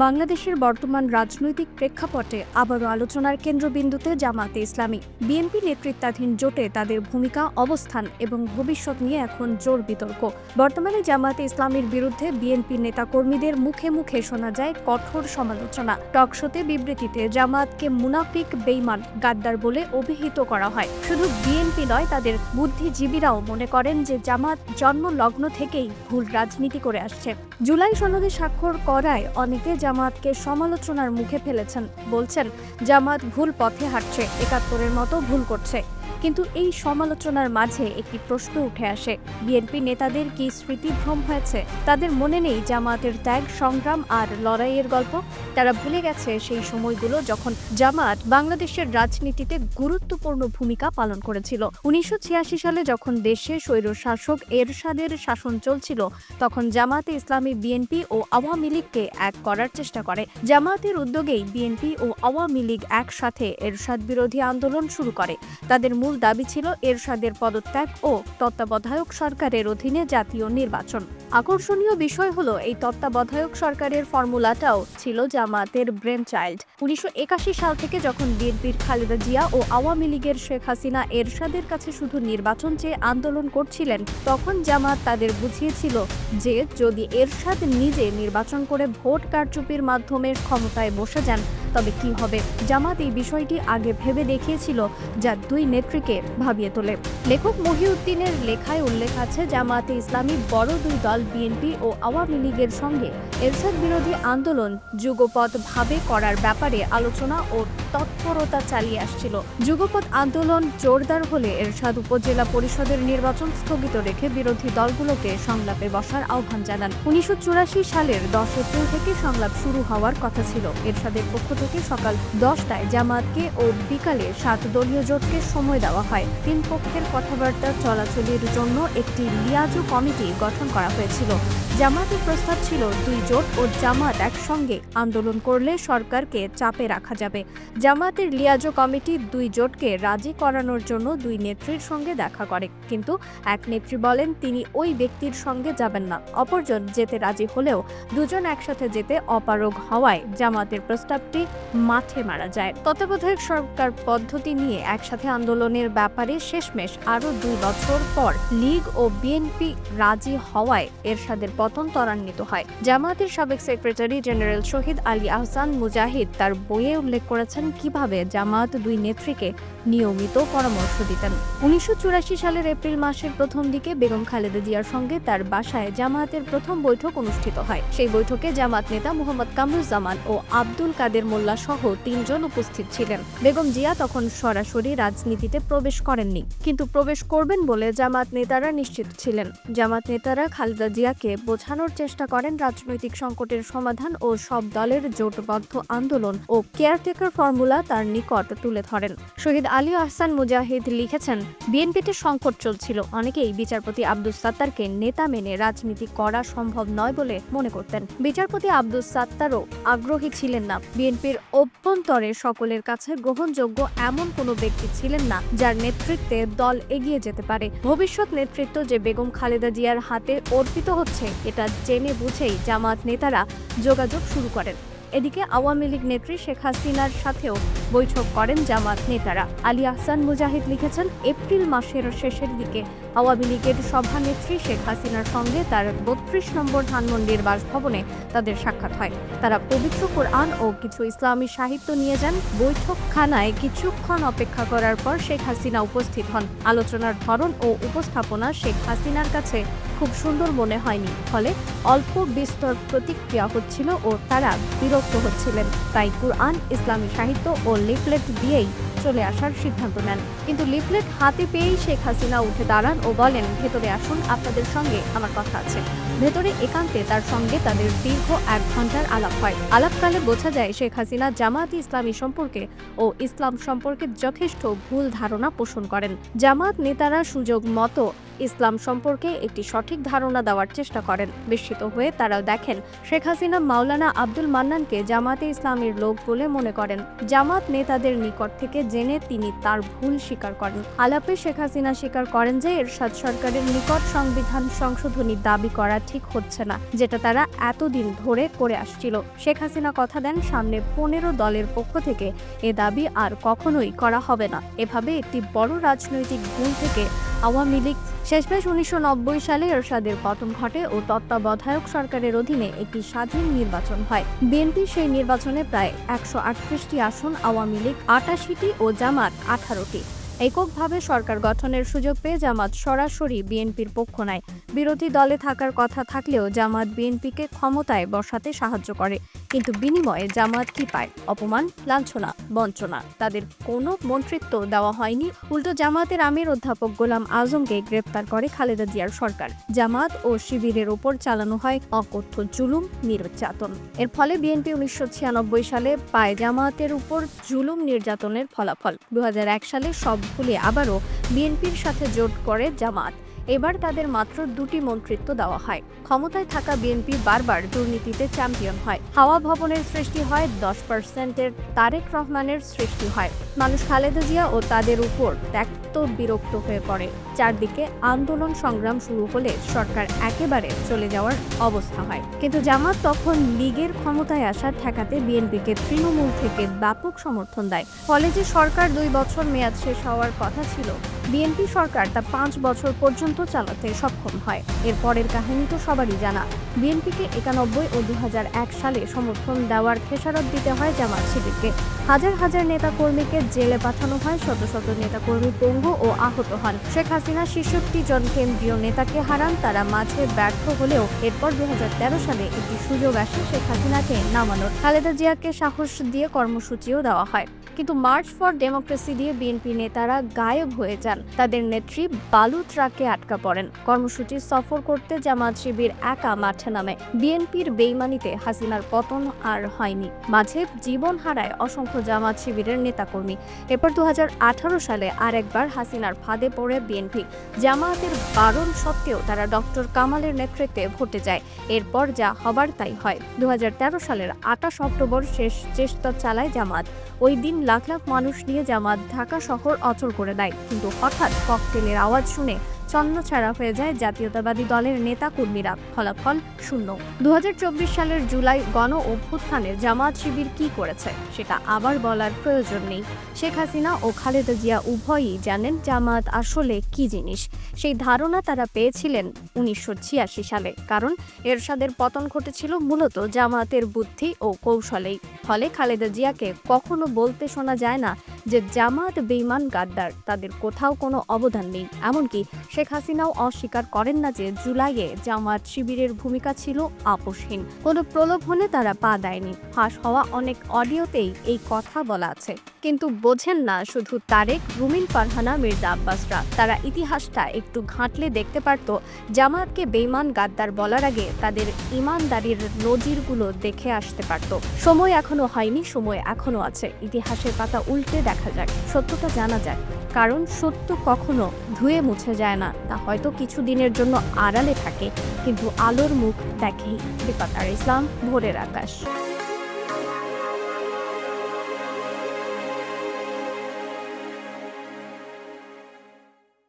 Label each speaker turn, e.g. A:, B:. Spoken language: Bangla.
A: বাংলাদেশের বর্তমান রাজনৈতিক প্রেক্ষাপটে আবারও আলোচনার কেন্দ্রবিন্দুতে জামাতে ইসলামী। বিএনপি নেতৃত্বাধীন জোটে তাদের ভূমিকা, অবস্থান এবং ভবিষ্যৎ নিয়ে এখন জোর বিতর্ক। বর্তমানে জামাতে ইসলামীর বিরুদ্ধে বিএনপি নেতাকর্মীদের মুখে মুখে শোনা যায় কঠোর সমালোচনা। টকশোতে বিবৃতিতে জামাতকে মুনাফিক বেইমান গাদ্দার বলে অভিহিত করা হয়। শুধু বিএনপি নয়, তাদের বুদ্ধিজীবীরাও মনে করেন যে জামাত জন্মলগ্ন থেকেই ভুল রাজনীতি করে আসছে। জুলাই সনদে স্বাক্ষর করায় অনেকে জামাতকে সমালোচনার মুখে ফেলেছেন বলছেন জামাত ভুল পথে হাঁটছে একাত্তরের মতো ভুল করছে। কিন্তু এই সমালোচনার মাঝে একটি প্রশ্ন উঠে আসে। বিএনপি নেতাদের কি স্মৃতিভ্রম হয়েছে? তাদের মনে নেই জামাতের ত্যাগ, সংগ্রাম আর লড়াইয়ের গল্প? তারা ভুলে গেছে সেই সময়গুলো যখন জামাত বাংলাদেশের রাজনীতিতে গুরুত্বপূর্ণ ভূমিকা পালন করেছিল। উনিশশো সালে যখন দেশে স্বৈর শাসক এরশাদের শাসন চলছিল, তখন জামাতে ইসলামী বিএনপি ও আওয়ামী লীগকে এক করার চেষ্টা করে। জামাতের উদ্যোগেই বিএনপি ও আওয়ামী লীগ একসাথে এরশাদ বিরোধী আন্দোলন শুরু করে। তাদের মূল দাবি ছিল এরশাদের পদত্যাগ ও তত্ত্বাবধায়ক সরকারের অধীনে জাতীয় নির্বাচন। আকর্ষণীয় বিষয় হলো এই তত্ত্বাবধায়ক সরকারের ফর্মুলাটাও ছিল জামাতের ব্রেন চাইল্ড উনিশশো সাল থেকে যখন বিএনপির খালেদা জিয়া ও আওয়ামী লীগের শেখ হাসিনা এরশাদের কাছে শুধু নির্বাচন চেয়ে আন্দোলন করছিলেন, তখন জামাত তাদের বুঝিয়েছিল যে যদি এরশাদ নিজে নির্বাচন করে ভোট কারচুপির মাধ্যমে ক্ষমতায় বসে যান তবে কি হবে? জামাত এই বিষয়টি আগে ভেবে দেখিয়েছিল যা দুই নেত্রীকে ভাবিয়ে তোলে। লেখক মহিউদ্দিনের লেখায় উল্লেখ আছে, জামাতে ইসলামী বড় দুই দল, বিএনপি ও আওয়ামী লীগের সঙ্গে এরশাদ বিরোধী আন্দোলন যুগপথভাবে করার ব্যাপারে আলোচনা ও তৎপরতা চালিয়ে আসছিল। যুগপথ আন্দোলন জোরদার হলে এরশাদ উপজেলা পরিষদের নির্বাচন স্থগিত রেখে বিরোধী দলগুলোকে সংলাপে বসার আহ্বান জানান। উনিশশো চুরাশি সালের দশ এপ্রিল থেকে সংলাপ শুরু হওয়ার কথা ছিল। এরশাদের পক্ষ থেকে সকাল দশটায় জামাতকে ও বিকালে সাত দলীয় জোটকে সময় দেওয়া হয়। তিন পক্ষের কথাবার্তা চলাচলের জন্য একটি লিয়াজু কমিটি গঠন করা হয়েছিল। জামাতের প্রস্তাব ছিল, দুই জোট ও জামাত একসঙ্গে আন্দোলন করলে সরকারকে চাপে রাখা যাবে। জামাতের লিয়াজো কমিটি দুই জোটকে রাজি করানোর জন্য দুই নেত্রীর সঙ্গে দেখা করে। কিন্তু এক নেত্রী বলেন, তিনি ওই ব্যক্তির সঙ্গে যাবেন না। অপরজন যেতে রাজি হলেও দুজন একসাথে যেতে অপারগ হওয়ায় জামাতের প্রস্তাবটি মাঠে মারা যায়। তত্ত্বাবধায়ক সরকার পদ্ধতি নিয়ে একসাথে আন্দোলনের ব্যাপারে শেষমেশ আরও দুই বছর পর লীগ ও বিএনপি রাজি হওয়ায় এরশাদের পতন ত্বরান্বিত হয়। জামায়াতের সাবেক সেক্রেটারি জেনারেল শহীদ আলী আহসান মুজাহিদ তার বইয়ে উল্লেখ করেছেন কীভাবে জামায়াত দুই নেত্রীকে নিয়মিত পরামর্শ দিতেন। উনিশশো সালের এপ্রিল মাসের প্রথম দিকে বেগম খালেদা জিয়ার সঙ্গে তার বাসায় জামায়াতের প্রথম বৈঠক অনুষ্ঠিত হয়। সেই বৈঠকে জামাত নেতা মোহাম্মদ কামরুজ্জামান ও আব্দুল কাদের মোল্লা সহ তিনজন উপস্থিত ছিলেন। বেগম জিয়া তখন সরাসরি রাজনীতিতে প্রবেশ করেননি, কিন্তু প্রবেশ করবেন বলে জামাত নেতারা নিশ্চিত ছিলেন। জামাত নেতারা খালেদা জিয়াকে বোঝানোর চেষ্টা করেন রাজনৈতিক সংকটের সমাধান ও সব দলের জোটবদ্ধ আন্দোলন ও কেয়ারটেকার ফর্মুলা তার নিকট তুলে ধরেন। শহীদ আলী আহসান মুজাহিদ লিখেছেন, বিএনপিতে সংকট চলছিল। অনেকেই বিচারপতি আব্দুস সাত্তারকে নেতা মেনে রাজনীতি করা সম্ভব নয় বলে মনে করতেন। বিচারপতি আব্দুস সাত্তারও আগ্রহী ছিলেন না। বিএনপির অভ্যন্তরে সকলের কাছে গ্রহণযোগ্য এমন কোনো ব্যক্তি ছিলেন না যার নেতৃত্বে দল এগিয়ে যেতে পারে। ভবিষ্যৎ নেতৃত্ব যে বেগম খালেদা জিয়ার হাতে অর্পিত হচ্ছে এটা জেনে বুঝেই জামাত নেতারা যোগাযোগ শুরু করেন। এদিকে আওয়ামী লীগ নেত্রী শেখ হাসিনার সাথেও বৈঠক করেন জামাত নেতারা। আলী আহসান মুজাহিদ লিখেছেন, এপ্রিল মাসের শেষের দিকে আওয়ামী লীগের সভানেত্রী শেখ হাসিনার সঙ্গে তার বত্রিশ নম্বর ধানমন্ডির বাসভবনে তাদের সাক্ষাৎ হয়। তারা পবিত্র কোরআন ও কিছু ইসলামী সাহিত্য নিয়ে যান। বৈঠকখানায় কিছুক্ষণ অপেক্ষা করার পর শেখ হাসিনা উপস্থিত হন। আলোচনার ধরন ও উপস্থাপনা শেখ হাসিনার কাছে খুব সুন্দর মনে হয়নি। ফলে অল্প বিস্তর প্রতিক্রিয়া হচ্ছিল ও তারা বিরক্ত হচ্ছিলেন। তাই কুরআন, ইসলামী সাহিত্য ও লিফলেট দিয়েই চলে আসার সিদ্ধান্ত নেন। কিন্তু লিফলেট হাতে পেয়েই শেখ হাসিনা উঠে দাঁড়ান ও বলেন, ভেতরে আসুন, আপনাদের সঙ্গে আমার কথা আছে। ভেতরে একান্তে তার সঙ্গে তাদের দীর্ঘ এক ঘণ্টার আলাপ হয়। আলাপকালে বোঝা যায়, শেখ হাসিনা জামায়াত ইসলামী সম্পর্কে ও ইসলাম সম্পর্কে যথেষ্ট ভুল ধারণা পোষণ করেন। জামাত নেতারা সুযোগ মতো ইসলাম সম্পর্কে একটি সঠিক ধারণা দেওয়ার চেষ্টা করেন। বিস্মিত হয়ে তারাও দেখেন, শেখ হাসিনা মাওলানা আব্দুল মান্নানকে জামাতে ইসলামের লোক বলে মনে করেন। জামাত নেতাদের নিকট থেকে জেনে তিনি তার ভুল স্বীকার করেন। আলাপে শেখ হাসিনা স্বীকার করেন যে এরশাদ সরকারের নিকট সংবিধান সংশোধনী দাবি করা ঠিক হচ্ছে না, যেটা তারা এতদিন ধরে করে আসছিল। শেখ হাসিনা কথা দেন, সামনে পনেরো দলের পক্ষ থেকে এ দাবি আর কখনোই করা হবে না। এভাবে একটি বড় রাজনৈতিক ভুল থেকে আওয়ামী লীগ শেষমেশ উনিশশো নব্বই সালে এরশাদের পতন ঘটে ও তত্ত্বাবধায়ক সরকারের অধীনে একটি স্বাধীন নির্বাচন হয়। বিএনপি সেই নির্বাচনে প্রায় একশো আটত্রিশটি আসন, আওয়ামী লীগ আটাশিটি ও জামাত আঠারোটি। এককভাবে সরকার গঠনের সুযোগ পেয়ে জামাত সরাসরি বিএনপির পক্ষ নেয়। বিরোধী দলে থাকার কথা থাকলেও জামাত বিএনপিকে ক্ষমতায় বসাতে সাহায্য করে। কিন্তু বিনিময়ে জামাত কি পায়? অপমান, লাঞ্ছনা, বঞ্চনা। তাদের কোনো মন্ত্রিত্ব দেওয়া হয়নি। উল্টো জামাতের আমির অধ্যাপক গোলাম আজমকে গ্রেপ্তার করে খালেদা জিয়ার সরকার। জামাত ও শিবিরের ওপর চালানো হয় অকথ্য জুলুম, নির্যাতন। এর ফলে বিএনপি উনিশশো ছিয়ানব্বই সালে পায় জামাতের উপর জুলুম নির্যাতনের ফলাফল। দু হাজার এক সালে সব ভুলে আবারও বিএনপির সাথে জোট করে জামাত। এবার তাদের মাত্র দুটি মন্ত্রিত্ব দেওয়া হয়। ক্ষমতায় থাকা বিএনপি বারবার দুর্নীতিতে চ্যাম্পিয়ন হয়। হাওয়া ভবনের সৃষ্টি হয়, দশ পার্সেন্টের তারেক রহমানের সৃষ্টি হয়। মানুষ খালেদা জিয়া ও তাদের উপর ত্যক্ত বিরক্ত হয়ে পড়ে। চারদিকে আন্দোলন সংগ্রাম শুরু হলে সরকার একেবারে চলে যাওয়ার অবস্থা হয়। কিন্তু জামাত তখন লীগের ক্ষমতায় আসা ঠেকাতে বিএনপিকে তৃণমূল থেকে ব্যাপক সমর্থন দেয়। ফলে যে সরকার দুই বছর মেয়াদ শেষ হওয়ার কথা ছিল, বিএনপি সরকার তা পাঁচ বছর পর্যন্ত চালাতে সক্ষম হয়। এরপরের কাহিনী তো সবারই জানা। বিএনপিকে একানব্বই ও দু হাজার এক সালে সমর্থন দেওয়ার খেসারত দিতে হয় জামাত শিবিরকে। হাজার হাজার নেতাকর্মীকে জেলে পাঠানো হয়, শত শত নেতাকর্মী পঙ্গু ও আহত হন। শেখ হাসিনা ছেষট্টি জন কেন্দ্রীয় নেতাকে হারান, তারা মাঝে ব্যর্থ হলেও এরপর দু হাজার তেরো সালে একটি সুযোগ আসে শেখ হাসিনাকে নামানোর। খালেদা জিয়াকে সাহস দিয়ে কর্মসূচিও দেওয়া হয়। কিন্তু মার্চ ফর ডেমোক্রেসি দিয়ে বিএনপি নেতারা গায়েব হয়ে যান। তাদের নেত্রী বালু ট্রাকে আটকা পড়েন। কর্মসূচি সফর করতে জামাত শিবির একা মাঠে নামে। বিএনপির বেইমানিতে হাসিনার পতন আর হয়নি। মাঝে জীবন হারায় অসংখ্য জামাত শিবিরের নেতাকর্মী। এরপর দু হাজার আঠারো সালে আরেকবার হাসিনার ফাঁদে পড়ে বিএনপি। জামায়াতের বারণ সত্ত্বেও তারা ডক্টর কামালের নেতৃত্বে ভোটে যায়। এরপর যা হবার তাই হয়। দু হাজার তেরো সালের আটাশ অক্টোবর শেষ চেষ্টা চালায় জামাত। ওই দিন লাখ লাখ মানুষ নিয়ে জামাত ঢাকা শহর অচল করে দেয়। কিন্তু হঠাৎ ককটেলের আওয়াজ শুনে ছন্নছাড়া হয়ে যায় জাতীয়তাবাদী দলের নেতা কর্মীরা ফলাফল শূন্য। দু সালের জুলাই গণ অভ্যুত্থানে জামাত শিবির কি করেছে সেটা আবার বলার প্রয়োজন নেই। শেখ হাসিনা ও খালেদা জিয়া উভয়ই জানেন জামাত আসলে কি জিনিস। সেই ধারণা তারা পেয়েছিলেন উনিশশো ছিয়াশি সালে, কারণ এরশাদের পতন ঘটেছিল মূলত জামাতের বুদ্ধি ও কৌশলেই। ফলে খালেদা জিয়াকে কখনো বলতে শোনা যায় না যে জামাত বেইমান গাদ্দার, তাদের কোথাও কোনো অবদান নেই। এমনকি শেখ হাসিনাও অস্বীকার করেন না যে জুলাইয়ে জামাত শিবিরের ভূমিকা ছিল আপোষহীন। কোনো প্রলোভনে তারা পা দেয়নি। ফাঁস হওয়া অনেক অডিওতেই এই কথা বলা আছে। কিন্তু বোঝেন না শুধু তারেক, রুমিন ফারহানা, মির্জা আব্বাসরা। তারা ইতিহাসটা একটু ঘাঁটলে দেখতে পারত, জামায়াতকে বেইমান গাদ্দার বলার আগে তাদের ইমানদারির নজিরগুলো দেখে আসতে পারত। সময় এখনও হয়নি, সময় এখনও আছে। ইতিহাসের পাতা উল্টে দেখা যাক। সত্যটা জানা যাক। কারণ সত্য কখনো ধুয়ে মুছে যায় না। তা হয়তো কিছু দিনের জন্য আড়ালে থাকে, কিন্তু আলোর মুখ দেখেই। বিপাতার ইসলাম, ভোরের আকাশ।